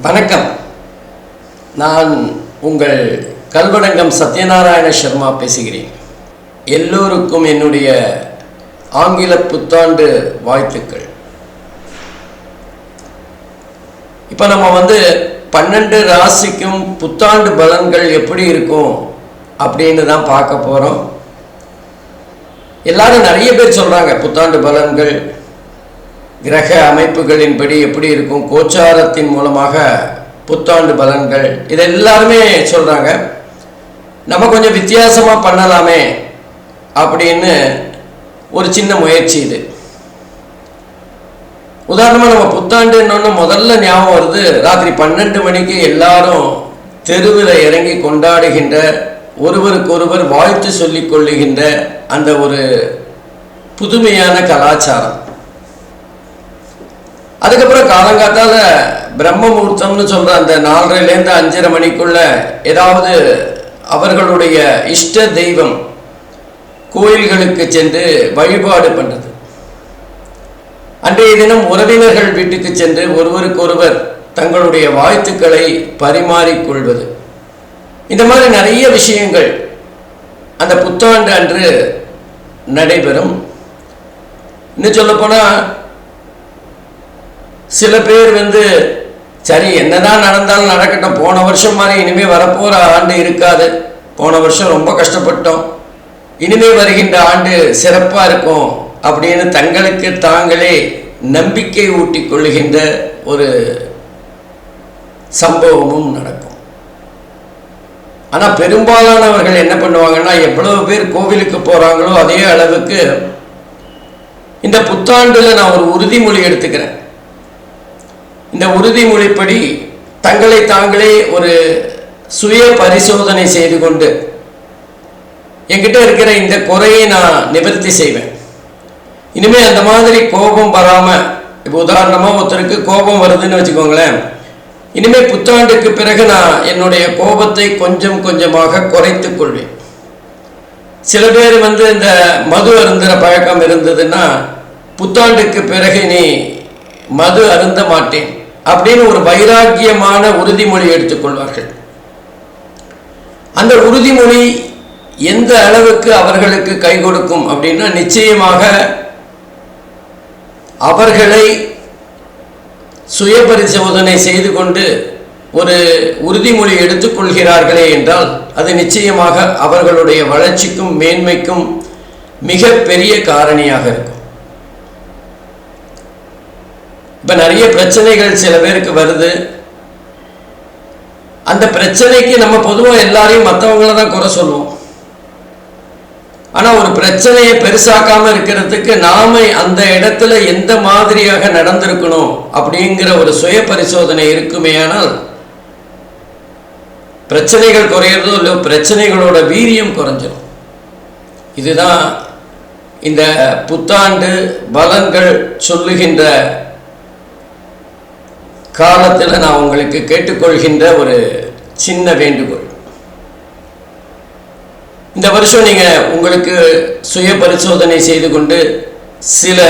வணக்கம். நான் உங்கள் கல்வடங்கம் சத்யநாராயண சர்மா பேசுகிறேன். எல்லோருக்கும் என்னுடைய ஆங்கில புத்தாண்டு வாழ்த்துக்கள். இப்போ நம்ம வந்து பன்னெண்டு ராசிக்கும் புத்தாண்டு பலன்கள் எப்படி இருக்கும் அப்படின்னு தான் பார்க்க போகிறோம் எல்லாரும் நிறைய பேர் சொல்கிறாங்க புத்தாண்டு பலன்கள் கிரக அமைப்புகளின்படி எப்படி இருக்கும் கோச்சாரத்தின் மூலமாக புத்தாண்டு பலன்கள் இதை எல்லாருமே சொல்கிறாங்க நம்ம கொஞ்சம் வித்தியாசமாக பண்ணலாமே அப்படின்னு ஒரு சின்ன முயற்சி இது. உதாரணமாக நம்ம புத்தாண்டுன்னு முதல்ல ஞாபகம் வருது ராத்திரி பன்னெண்டு மணிக்கு எல்லாரும் தெருவில் இறங்கி கொண்டாடுகின்ற ஒருவருக்கொருவர் வாழ்த்து சொல்லிக் கொள்ளுகின்ற அந்த ஒரு புதுமையான கலாச்சாரம். அதுக்கப்புறம் காலங்காத்தால பிரம்ம முகூர்த்தம்னு சொல்ற அந்த நாலரைலேருந்து அஞ்சரை மணிக்குள்ள ஏதாவது அவர்களுடைய இஷ்ட தெய்வம் கோயில்களுக்கு சென்று வழிபாடு பண்றது அன்றைய தினம் உறவினர்கள் வீட்டுக்கு சென்று ஒருவருக்கொருவர் தங்களுடைய வாழ்த்துக்களை பரிமாறிக்கொள்வது. இந்த மாதிரி நிறைய விஷயங்கள் அந்த புத்தாண்டு அன்று நடைபெறும். இன்னும் சொல்லப்போனால் சில பேர் வந்து சரி என்னதான் நடந்தாலும் நடக்கட்டும். போன வருஷம் மாதிரி இனிமேல் வரப்போகிற ஆண்டு இருக்காது. போன வருஷம் ரொம்ப கஷ்டப்பட்டோம். இனிமேல் வருகின்ற ஆண்டு சிறப்பாக இருக்கும் அப்படின்னு தங்களுக்கு தாங்களே நம்பிக்கை ஊட்டி கொள்ளுகின்ற ஒரு சம்பவமும் நடக்கும். ஆனா பெரும்பாலானவர்கள் என்ன பண்ணுவாங்கன்னா எவ்வளவு பேர் கோவிலுக்கு போறாங்களோ அதே அளவுக்கு இந்த புத்தாண்டுல நான் ஒரு உறுதிமொழி எடுத்துக்கிறேன். இந்த உறுதிமொழிப்படி தங்களை தாங்களே ஒரு சுய பரிசோதனை செய்து கொண்டு என்கிட்ட இருக்கிற இந்த குறையை நான் நிவர்த்தி செய்வேன். இனிமே அந்த மாதிரி கோபம் வராம இப்போ உதாரணமா ஒருத்தருக்கு கோபம் வருதுன்னு வச்சுக்கோங்களேன். இனிமே புத்தாண்டுக்கு பிறகு நான் என்னுடைய கோபத்தை கொஞ்சம் கொஞ்சமாக குறைத்துக் கொள்வேன். சில பேர் வந்து இந்த மது அருந்துகிற பழக்கம் இருந்ததுன்னா புத்தாண்டுக்கு பிறகு நீ மது அருந்த மாட்டேன் அப்படின்னு ஒரு வைராக்கியமான உறுதிமொழி எடுத்துக்கொள்வார்கள் அந்த உறுதிமொழி எந்த அளவுக்கு அவர்களுக்கு கை கொடுக்கும் அப்படின்னா நிச்சயமாக அவர்களை சுய பரிசோதனை செய்து கொண்டு ஒரு உறுதிமொழி எடுத்துக்கொள்கிறார்களே என்றால் அது நிச்சயமாக அவர்களுடைய வளர்ச்சிக்கும் மேன்மைக்கும் மிக பெரிய காரணியாக இருக்கும். இப்போ நிறைய பிரச்சனைகள் சில பேருக்கு வருது. அந்த பிரச்சனைக்கு நம்ம பொதுவாக எல்லாரையும் மற்றவங்கள தான் குறை சொல்லுவோம். ஆனால் ஒரு பிரச்சனையை பெருசாக்காமல் இருக்கிறதுக்கு நாம அந்த இடத்துல எந்த மாதிரியாக நடந்திருக்கணும் அப்படிங்கிற ஒரு சுய பரிசோதனை இருக்குமேயானால் பிரச்சனைகள் குறையிறதோ இல்லையோ பிரச்சனைகளோட வீரியம் குறைஞ்சிடும் இதுதான் இந்த புத்தாண்டு பலன்கள் சொல்லுகின்ற காலத்தில் நான் உங்களுக்கு கேட்டுக்கொள்கின்ற ஒரு சின்ன வேண்டுகோள். இந்த வருஷம் நீங்கள் உங்களுக்கு சுய பரிசோதனை செய்து கொண்டு சில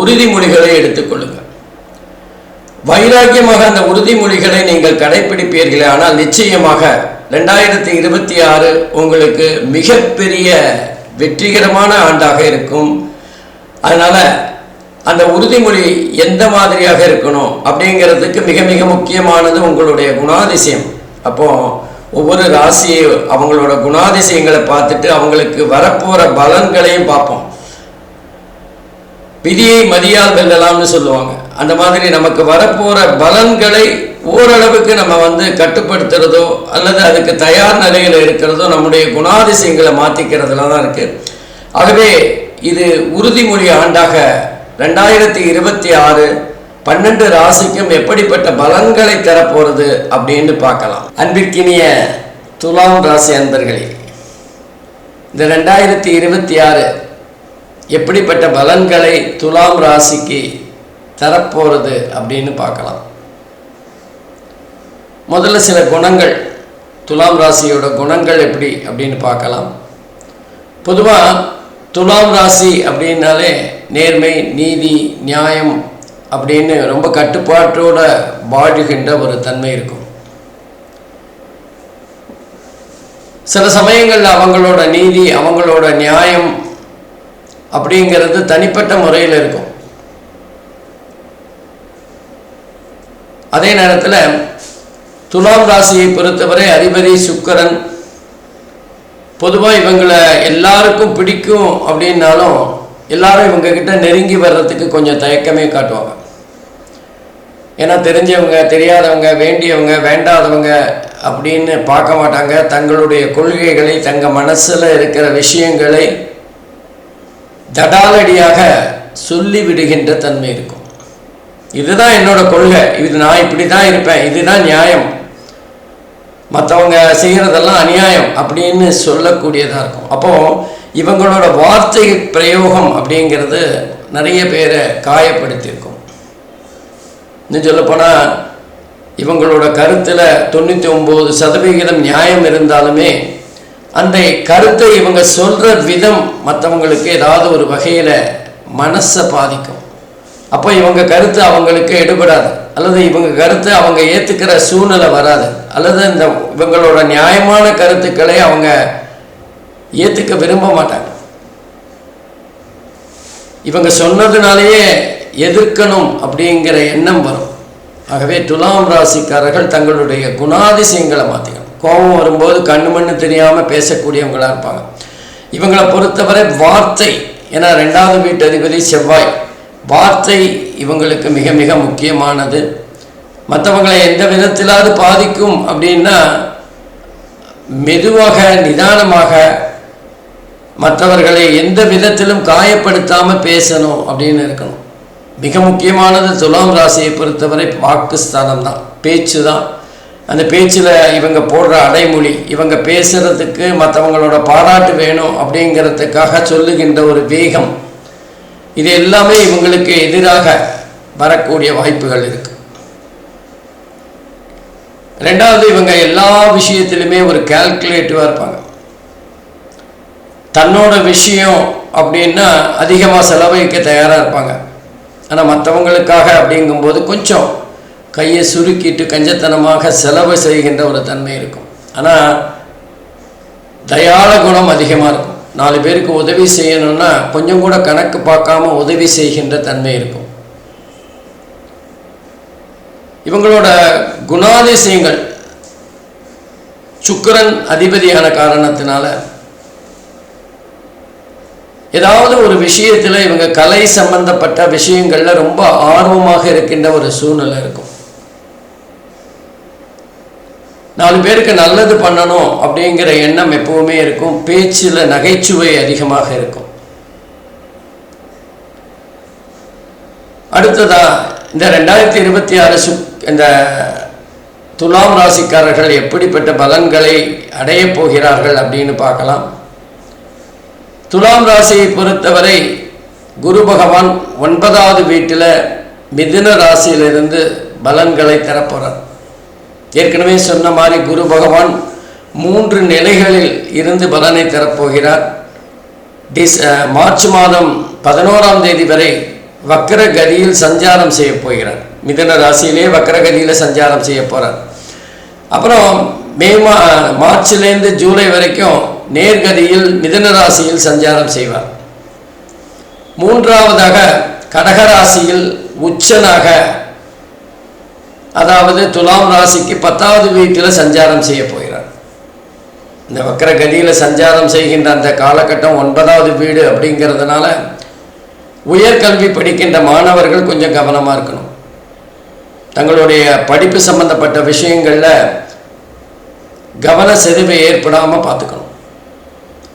உறுதிமொழிகளை எடுத்துக்கொள்ளுங்கள் வைராக்கியமாக அந்த உறுதிமொழிகளை நீங்கள் கடைபிடிப்பீர்களே ஆனால் நிச்சயமாக ரெண்டாயிரத்தி இருபத்தி ஆறு உங்களுக்கு மிகப்பெரிய வெற்றிகரமான ஆண்டாக இருக்கும். அதனால் அந்த உறுதிமொழி எந்த மாதிரியாக இருக்கணும் அப்படிங்கிறதுக்கு மிக மிக முக்கியமானது உங்களுடைய குணாதிசயம். அப்போது ஒவ்வொரு ராசியை அவங்களோட குணாதிசயங்களை பார்த்துட்டு அவங்களுக்கு வரப்போகிற பலன்களையும் பார்ப்போம். விதியை மதியால் வெல்லலாம்னு சொல்லுவாங்க. அந்த மாதிரி நமக்கு வரப்போகிற பலன்களை ஓரளவுக்கு நம்ம வந்து கட்டுப்படுத்துறதோ அல்லது அதுக்கு தயார் நிலையில் இருக்கிறதோ நம்முடைய குணாதிசயங்களை மாற்றிக்கிறதுல தான் இருக்குது ஆகவே இது உறுதிமொழி ஆண்டாக ரெண்டாயிரத்தி இருபத்தி ஆறு பன்னெண்டு ராசிக்கும் எப்படிப்பட்ட பலன்களை தரப்போறது அப்படின்னு பார்க்கலாம். அன்பிற்கினிய துலாம் ராசி அன்பர்களே இந்த ரெண்டாயிரத்தி இருபத்தி ஆறு எப்படிப்பட்ட பலன்களை துலாம் ராசிக்கு தரப்போறது அப்படின்னு பார்க்கலாம். முதல்ல சில குணங்கள் துலாம் ராசியோட குணங்கள் எப்படி அப்படின்னு பார்க்கலாம். பொதுவாக துலாம் ராசி அப்படின்னாலே நேர்மை நீதி நியாயம் அப்படின்னு ரொம்ப கட்டுப்பாட்டோட வாழுகின்ற ஒரு தன்மை இருக்கும். சில சமயங்களில் அவங்களோட நீதி அவங்களோட நியாயம் அப்படிங்கிறது தனிப்பட்ட முறையில் இருக்கும். அதே நேரத்தில் துலாம் ராசியை பொறுத்தவரை அதிபதி சுக்கரன் பொதுவாக இவங்களை எல்லாருக்கும் பிடிக்கும் அப்படின்னாலும் எல்லாரும் இவங்க கிட்ட நெருங்கி வர்றதுக்கு கொஞ்சம் தயக்கமே காட்டுவாங்க. ஏன்னா தெரிஞ்சவங்க தெரியாதவங்க வேண்டியவங்க வேண்டாதவங்க அப்படின்னு பார்க்க மாட்டாங்க. தங்களுடைய கொள்கைகளை தங்கள் மனசில் இருக்கிற விஷயங்களை தடாலடியாக சொல்லி விடுகின்ற தன்மை இருக்கும். இதுதான் என்னோட கொள்கை. இது நான் இப்படி தான் இருப்பேன். இதுதான் நியாயம். மற்றவங்க செய்கிறதெல்லாம் அநியாயம் அப்படின்னு சொல்லக்கூடியதாக இருக்கும். அப்போது இவங்களோட வார்த்தை பிரயோகம் அப்படிங்கிறது நிறைய பேரை காயப்படுத்தியிருக்கும். இன்னும் சொல்லப்போனால் இவங்களோட கருத்தில் தொண்ணூற்றி ஒம்பது சதவிகிதம் நியாயம் இருந்தாலுமே அந்த கருத்தை இவங்க சொல்கிற விதம் மற்றவங்களுக்கு ஏதாவது ஒரு வகையில் மனசை பாதிக்கும். அப்போ இவங்க கருத்து அவங்களுக்கு எடுபடாது. அல்லது இவங்க கருத்து அவங்க ஏற்றுக்கிற சூழ்நிலை வராது. அல்லது இந்த இவங்களோட நியாயமான கருத்துக்களை அவங்க ஏற்றுக்க விரும்ப மாட்டாங்க. இவங்க சொன்னதுனாலேயே எதிர்க்கணும் அப்படிங்கிற எண்ணம் வரும். ஆகவே துலாம் ராசிக்காரர்கள் தங்களுடைய குணாதிசயங்களை மாற்றிக்கணும் கோபம் வரும்போது கண்ணு மண்ணு தெரியாமல் பேசக்கூடியவங்களாக இருப்பாங்க. இவங்களை பொறுத்தவரை வார்த்தை ஏன்னா ரெண்டாவது வீட்டு அதிபதி செவ்வாய். வார்த்தை இவங்களுக்கு மிக மிக முக்கியமானது. மற்றவங்களை எந்த விதத்திலாவது பாதிக்கும் அப்படின்னா மெதுவாக நிதானமாக மற்றவர்களை எந்த விதத்திலும் காயப்படுத்தாமல் பேசணும் அப்படின்னு இருக்கணும். மிக முக்கியமானது துலாம் ராசியை பொறுத்தவரை வாக்குஸ்தானம் தான் பேச்சு தான் அந்த பேச்சில் இவங்க போடுற அடைமொழி இவங்க பேசுகிறதுக்கு மற்றவங்களோட பாராட்டு வேணும் அப்படிங்கிறதுக்காக சொல்லுகின்ற ஒரு வேகம். இது எல்லாமே இவங்களுக்கு எதிராக வரக்கூடிய வாய்ப்புகள் இருக்கு. ரெண்டாவது இவங்க எல்லா விஷயத்திலுமே ஒரு கால்குலேட்டிவாக இருப்பாங்க. தன்னோட விஷயம் அப்படின்னா அதிகமாக செலவழிக்க தயாராக இருப்பாங்க. ஆனால் மற்றவங்களுக்காக அப்படிங்கும்போது கொஞ்சம் கையை சுருக்கிட்டு கஞ்சத்தனமாக செலவு செய்கின்ற ஒரு தன்மை இருக்கும். ஆனால் தயாள குணம் அதிகமாக இருக்கும். நாலு பேருக்கு உதவி செய்யணும்னா கொஞ்சம் கூட கணக்கு பார்க்காம உதவி செய்கின்ற தன்மை இருக்கும். இவங்களோட குணாதிசயங்கள் சுக்கரன் அதிபதியான காரணத்தினால ஏதாவது ஒரு விஷயத்தில் இவங்க கலை சம்பந்தப்பட்ட விஷயங்களில் ரொம்ப ஆர்வமாக இருக்கின்ற ஒரு சூழ்நிலை இருக்கும். நாலு பேருக்கு நல்லது பண்ணணும் அப்படிங்கிற எண்ணம் எப்பவுமே இருக்கும். பேச்சில் நகைச்சுவை அதிகமாக இருக்கும். அடுத்ததா இந்த ரெண்டாயிரத்தி இருபத்தி ஆறு சு இந்த துலாம் ராசிக்காரர்கள் எப்படிப்பட்ட பலன்களை அடையப் போகிறார்கள் அப்படின்னு பார்க்கலாம். துலாம் ராசியை பொறுத்தவரை குரு பகவான் ஒன்பதாவது வீட்டில் மிதுன ராசியிலிருந்து பலன்களை தரப்போகிறார் ஏற்கனவே சொன்ன மாதிரி குரு பகவான் மூன்று நிலைகளில் இருந்து பலனை தரப்போகிறார். டிஸ் மார்ச் மாதம் பதினோராம் தேதி வரை வக்கரகதியில் சஞ்சாரம் செய்ய போகிறார். மிதன ராசியிலே வக்கரகதியில் சஞ்சாரம் செய்ய போகிறார் அப்புறம் மே மா மார்ச்லேருந்து ஜூலை வரைக்கும் நேர்கதியில் மிதனராசியில் சஞ்சாரம் செய்வார். மூன்றாவதாக கடகராசியில் உச்சனாக அதாவது துலாம் ராசிக்கு பத்தாவது வீட்டில் சஞ்சாரம் செய்ய போகிறார். இந்த வக்கர கதியில் சஞ்சாரம் செய்கின்ற அந்த காலகட்டம் ஒன்பதாவது வீடு அப்படிங்கிறதுனால உயர்கல்வி படிக்கின்ற மாணவர்கள் கொஞ்சம் கவனமாக இருக்கணும். தங்களுடைய படிப்பு சம்பந்தப்பட்ட விஷயங்களில் கவன செதுவை ஏற்படாமல் பார்த்துக்கணும்.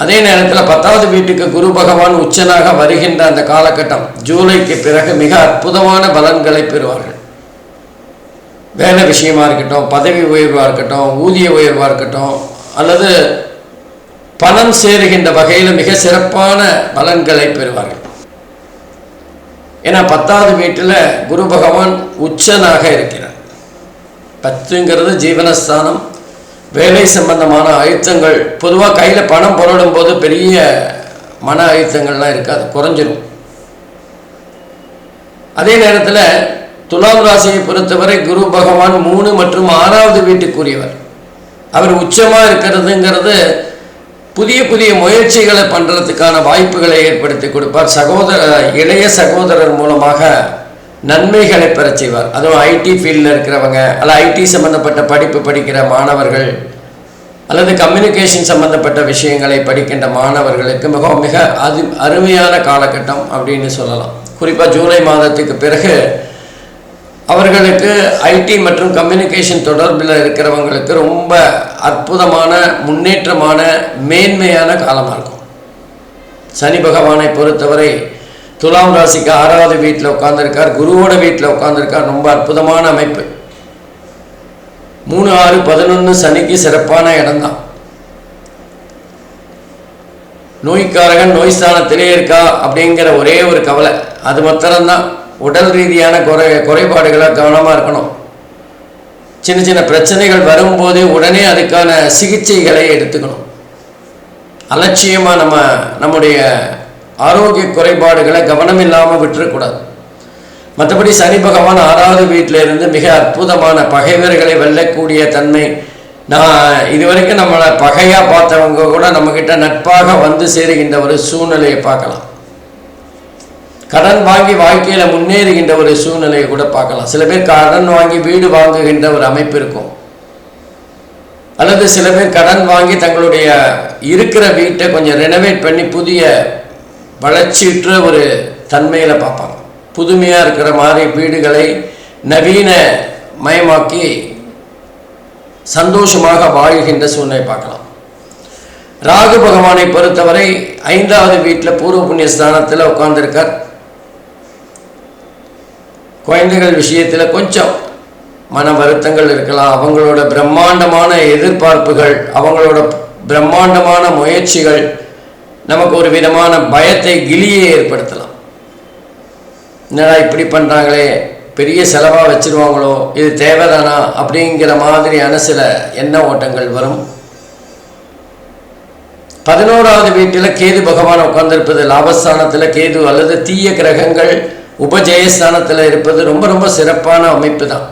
அதே நேரத்தில் பத்தாவது வீட்டுக்கு குரு பகவான் உச்சனாக வருகின்ற அந்த காலகட்டம் ஜூலைக்கு பிறகு மிக அற்புதமான பலன்களை பெறுவார்கள். வேலை விஷயமா இருக்கட்டும் பதவி உயர்வாக இருக்கட்டும் ஊதிய உயர்வாக இருக்கட்டும் அல்லது பணம் சேருகின்ற வகையில் மிக சிறப்பான பலன்களை பெறுவார்கள். ஏன்னா பத்தாவது வீட்டில் குரு பகவான் உச்சனாக இருக்கிறார். பத்துங்கிறது ஜீவனஸ்தானம் வேலை சம்பந்தமான அழுத்தங்கள் பொதுவாக கையில் பணம் புரடும் போது பெரிய மன அழுத்தங்கள்லாம் இருக்காது குறைஞ்சிரும். அதே நேரத்தில் துலாம் ராசியை பொறுத்தவரை குரு பகவான் மூணு மற்றும் ஆறாவது வீட்டுக்குரியவர். அவர் உச்சமாக இருக்கிறதுங்கிறது புதிய புதிய முயற்சிகளை பண்ணுறதுக்கான வாய்ப்புகளை ஏற்படுத்தி கொடுப்பார். சகோதர இளைய சகோதரர் மூலமாக நன்மைகளை பெற செய்வார். அதுவும் ஐடி ஃபீல்டில் இருக்கிறவங்க அல்ல ஐடி சம்மந்தப்பட்ட படிப்பு படிக்கிற மாணவர்கள் அல்லது கம்யூனிகேஷன் சம்பந்தப்பட்ட விஷயங்களை படிக்கின்ற மாணவர்களுக்கு மிகவும் மிக அது அருமையான காலகட்டம் அப்படின்னு சொல்லலாம். குறிப்பாக ஜூலை மாதத்துக்கு பிறகு அவர்களுக்கு ஐடி மற்றும் கம்யூனிகேஷன் தொடர்பில் இருக்கிறவங்களுக்கு ரொம்ப அற்புதமான முன்னேற்றமான மேன்மையான காலமாக இருக்கும். சனி பகவானை பொறுத்தவரை துலாம் ராசிக்கு ஆறாவது வீட்டில் உட்காந்துருக்கார் குருவோட வீட்டில் உட்காந்துருக்கார் ரொம்ப அற்புதமான அமைப்பு. மூணு ஆறு பதினொன்று சனிக்கு சிறப்பான இடம்தான். நோய்க்காரகன் நோய் ஸ்தானத்திலே இருக்கா அப்படிங்கிற ஒரே ஒரு கவலை. அது மாத்திரம்தான். உடல் ரீதியான குறை குறைபாடுகளை கவனமாக இருக்கணும். சின்ன சின்ன பிரச்சனைகள் வரும்போது உடனே அதுக்கான சிகிச்சைகளை எடுத்துக்கணும். அலட்சியமாக நம்ம நம்முடைய ஆரோக்கிய குறைபாடுகளை கவனம் இல்லாமல் விட்டுறக்கூடாது. மற்றபடி சனி பகவான் ஆறாவது வீட்டிலிருந்து மிக அற்புதமான பகைவர்களை வெல்லக்கூடிய தன்மை நான் இதுவரைக்கும் நம்மளை பகையாக பார்த்தவங்க கூட நம்மக்கிட்ட நட்பாக வந்து சேருகின்ற ஒரு சூழ்நிலையை பார்க்கலாம். கடன் வாங்கி வாழ்க்கையில் முன்னேறுகின்ற ஒரு சூழ்நிலையை கூட பார்க்கலாம். சில பேர் கடன் வாங்கி வீடு வாங்குகின்ற ஒரு அமைப்பு இருக்கும். அல்லது சில பேர் கடன் வாங்கி தங்களுடைய இருக்கிற வீட்டை கொஞ்சம் ரெனோவேட் பண்ணி புதிய வளர்ச்சியுற்ற ஒரு தன்மையில் பார்ப்பாங்க. புதுமையாக இருக்கிற மாதிரி வீடுகளை நவீன மயமாக்கி சந்தோஷமாக வாழ்கின்ற சூழ்நிலை பார்க்கலாம். ராகு பகவானை பொறுத்தவரை ஐந்தாவது வீட்டில் பூர்வ புண்ணிய ஸ்தானத்தில் உட்கார்ந்திருக்கார். குழந்தைகள் விஷயத்தில் கொஞ்சம் மன வருத்தங்கள் இருக்கலாம். அவங்களோட பிரம்மாண்டமான எதிர்பார்ப்புகள் அவங்களோட பிரம்மாண்டமான முயற்சிகள் நமக்கு ஒரு விதமான பயத்தை கிளியே ஏற்படுத்தலாம். என்னடா இப்படி பண்ணுறாங்களே பெரிய செலவாக வச்சிருவாங்களோ? இது தேவைதானா? அப்படிங்கிற மாதிரியான சில எண்ண ஓட்டங்கள் வரும். பதினோராவது வீட்டில் கேது பகவான் உட்கார்ந்திருப்பது லாபஸ்தானத்தில் கேது அல்லது தீய கிரகங்கள் உபஜெயஸ்தானத்தில் இருப்பது ரொம்ப ரொம்ப சிறப்பான அமைப்பு தான்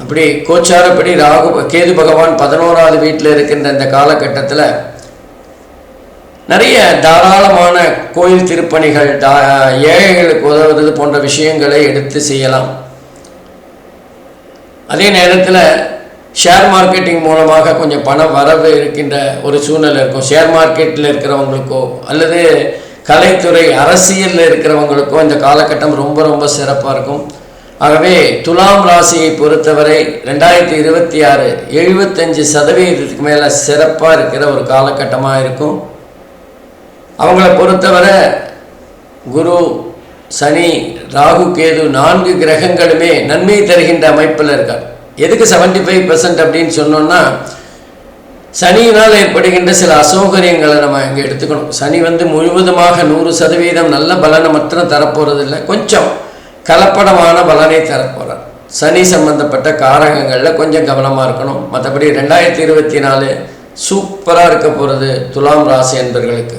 அப்படி கோச்சாரப்படி ராகு கேது பகவான் பதினோராவது வீட்டில் இருக்கின்ற இந்த காலகட்டத்தில் நிறைய தாராளமான கோயில் திருப்பணிகள் தா ஏழைகளுக்கு உதவுறது போன்ற விஷயங்களை எடுத்து செய்யலாம். அதே நேரத்தில் ஷேர் மார்க்கெட்டிங் மூலமாக கொஞ்சம் பண வரவு இருக்கின்ற ஒரு சூழ்நிலை இருக்கும். ஷேர் மார்க்கெட்டில் இருக்கிறவங்களுக்கோ அல்லது கலைத்துறை அரசியலில் இருக்கிறவங்களுக்கோ இந்த காலகட்டம் ரொம்ப ரொம்ப சிறப்பாக இருக்கும். ஆகவே துலாம் ராசியை பொறுத்தவரை ரெண்டாயிரத்தி இருபத்தி ஆறு எழுபத்தஞ்சு சதவீதத்துக்கு மேலே சிறப்பாக இருக்கிற ஒரு காலகட்டமாக இருக்கும். அவங்கள பொறுத்தவரை குரு சனி ராகு கேது நான்கு கிரகங்களுமே நன்மை தருகின்ற அமைப்பில் இருக்கார். எதுக்கு செவன்டி ஃபைவ் பர்சன்ட் அப்படின்னு சொன்னோன்னா சனியினால் ஏற்படுகின்ற சில அசௌகரியங்களை நம்ம இங்கே எடுத்துக்கணும். சனி வந்து முழுவதுமாக நூறு சதவீதம் நல்ல பலனை தரப்போகிறது இல்லை கொஞ்சம் கலப்படமான பலனை தரப்போகிறார் சனி சம்பந்தப்பட்ட காரகங்களில் கொஞ்சம் கவனமாக இருக்கணும். மற்றபடி ரெண்டாயிரத்தி இருபத்தி நாலு சூப்பராக இருக்க போகிறது துலாம் ராசி என்பர்களுக்கு.